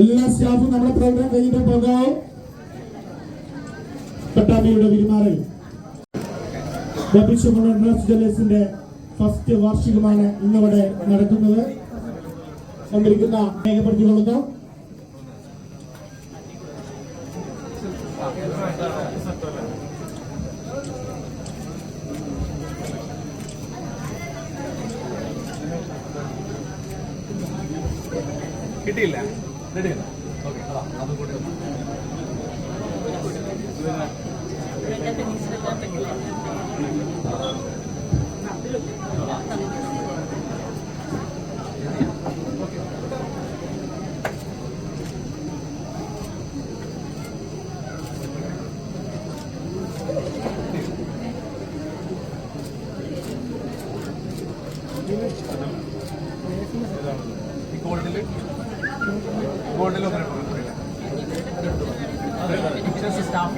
എല്ലാ സ്റ്റാഫും നമ്മുടെ പ്രോഗ്രാം കഴിഞ്ഞിട്ട് പോകാവോ? പട്ടാമ്പിയുടെ നഴ്സ് ജ്വല്ലേഴ്സിന്റെ ഫസ്റ്റ് വാർഷികമാണ് ഇന്നിവിടെ നടക്കുന്നത്. വന്നിരിക്കുന്ന രേഖപ്പെടുത്തിക്കൊള്ളുന്നു. കിട്ടിയില്ല. റെഡിയല്ല ഓക്കെ അതാ അത് കൂടി ഈ ഗോൾഡിൽ ഒന്ന് സ്റ്റാഫ്